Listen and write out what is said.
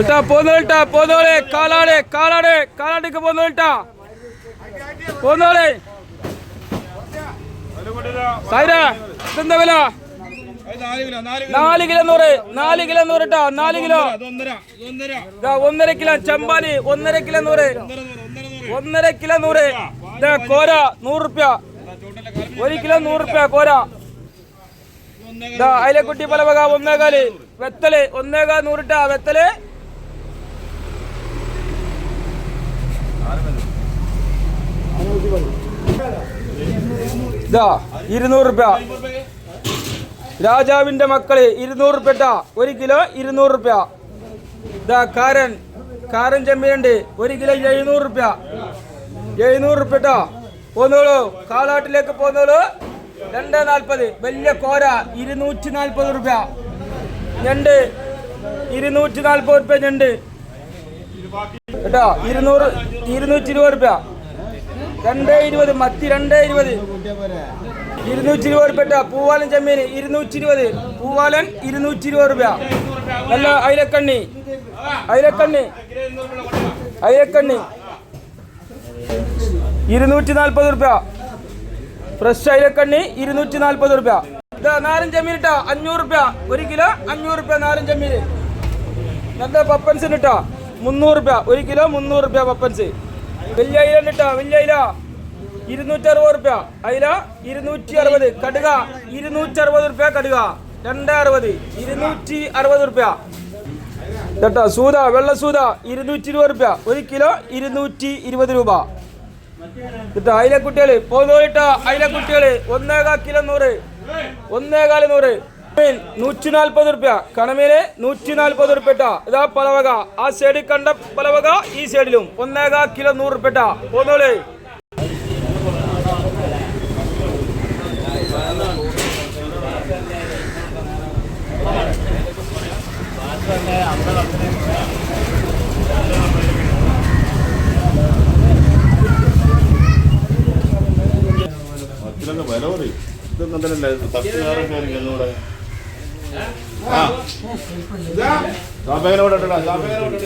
ഇട്ടാ പോന്നോളിട്ടാ പോന്നോളെ കാലാട് കാലാട് കാലാടിക്ക് പോന്നോളിട്ടാ പോന്നോളെ സൈര നാല് കിലോ നൂറ് നാല് കിലോ നൂറ് ഇട്ടാ നാല് കിലോ. ഒന്നര കിലോ ചമ്പാലി ഒന്നര കിലോ നൂറ്. ഒന്നര കിലോ നൂറ്. കോര നൂറ് റുപ്യ. ഒരു കിലോ നൂറ് റുപ്യ കോര. ഇതാ അയിലക്കുട്ടി പലവക ഒന്നേകാൽ. വെത്തൽ ഒന്നേകാ നൂറിട്ട വെത്തൽ. ഇതാ ഇരുന്നൂറ് റുപ്യ രാജാവിന്റെ മക്കൾ ഇരുന്നൂറ് റുപ്യ ട്ടാ. ഒരു കിലോ ഇരുന്നൂറ് റുപ്യ ഇതാ കാരൻ. കാരൻ ചെമ്മീനുണ്ട്. ഒരു കിലോ എഴുന്നൂറ് റുപ്യ എഴുന്നൂറ് റുപ്യ ട്ടാ. പോന്നോളൂ. കാളാട്ടിലേക്ക് പോന്നോളൂ. രണ്ട് നാൽപ്പത്. വലിയ കോര ഇരുന്നൂറ്റി നാൽപ്പത് റുപ്യ. ഞണ്ട്. ഇരുന്നൂറ്റി നാൽപ്പത് റുപ്യ ഞണ്ട്. കേട്ടോ? ഇരുന്നൂറ് ഇരുന്നൂറ്റി ഇരുപത് റുപ്യ. രണ്ടേ ഇരുപത് മത്തി രണ്ടേ ഇരുപത്. ഇരുന്നൂറ്റി ഇരുപത് റുപ്യ കേട്ടോ? പൂവാലൻ ചെമ്മീൻ ഇരുന്നൂറ്റി ഇരുപത് പൂവാലൻ ഇരുന്നൂറ്റി ഇരുപത് റുപ്യ. നല്ല അയിലക്കണ്ണി. അയിലക്കണ്ണി. അയിലക്കണ്ണി. ഇരുന്നൂറ്റി നാൽപ്പത് റുപ്യ. ഫ്രഷ് അയിലക്കണ്ണി ഇരുന്നൂറ്റി നാൽപ്പത് റുപ്യ. നാരൻ ചെമ്മീൻ ഇട്ടാ? അഞ്ഞൂറ് രൂപ ഒരു കിലോ അഞ്ഞൂറ് റുപ്യ നാലും ചെമ്മീൻ. നല്ല പപ്പൻസിന് ഇട്ടാ മുന്നൂറ് രൂപ ഒരു കിലോ മുന്നൂറ് രൂപ പപ്പൻസ് വലിയ അയില ഇട്ടാ വലിയ അയില. ഇരുന്നൂറ്റി അറുപത് റുപ്യ. അയില ഇരുന്നൂറ്റി അറുപത് കടുക ഇരുന്നൂറ്റി അറുപത് റുപ്യ കടുക. രണ്ട് അറുപത് ഇരുന്നൂറ്റി അറുപത് റുപ്യ. കേട്ടോ സൂത വെള്ള സൂത ഇരുന്നൂറ്റി ഇരുപത് റുപ്യ. ഒരു കിലോ ഇരുന്നൂറ്റി ഇരുപത് രൂപ. കേട്ടോ അയില കുട്ടികൾ പോയിട്ടോ അയില കുട്ടികൾ ഒന്നേകാ കിലോ നൂറ്. ഒന്നേകാൽ നൂറ്. നൂറ്റി നാൽപ്പത് റുപ്യ കണമീന് നൂറ്റി നാൽപ്പത് റുപ്യട്ട ഇതാ പലവക. ആ സൈഡിൽ കണ്ട പലവക ഈ സൈഡിലും ഒന്നേകാ കിലോ നൂറ് റുപ്യട്ട ട്ടാ. പോന്നോളി. മത്തിലൊക്കെ ഇതൊന്നും തന്നെ തട്ടുകാരൊക്കെ എന്നോട് ആ. സാപ്പേനോടെ സാപ്പേനോടെ